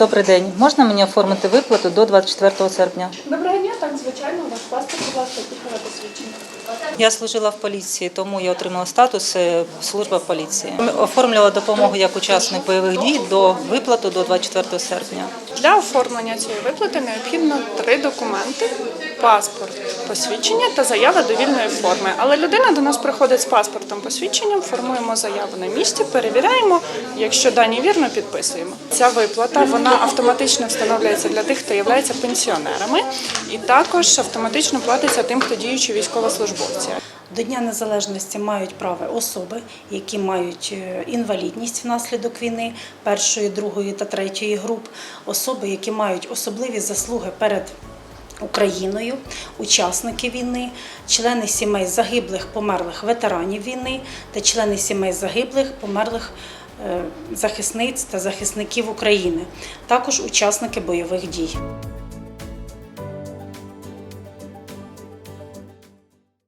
Добрий день. Можна мені оформити виплату до 24 серпня? Доброго дня, так звичайно, ваш паспорт, будь ласка, піхове посвідчення. Я служила в поліції, тому я отримала статус служба в поліції. Оформлювала допомогу як учасник бойових дій до виплату до 24 серпня. Для оформлення цієї виплати необхідно три документи: паспорт, посвідчення та заява довільної форми. Але людина до нас приходить з паспортом, посвідченням, формуємо заяву на місці, перевіряємо. Якщо дані вірно, підписуємо. Ця виплата вона автоматично встановлюється для тих, хто є пенсіонерами, і також автоматично платиться тим, хто діючі військовослужбовці. До Дня Незалежності мають право особи, які мають е, інвалідність внаслідок війни першої, другої та третьої груп, особи, які мають особливі заслуги перед Україною, учасники війни, члени сімей загиблих, померлих ветеранів війни та члени сімей загиблих, померлих е, захисниць та захисників України, також учасники бойових дій.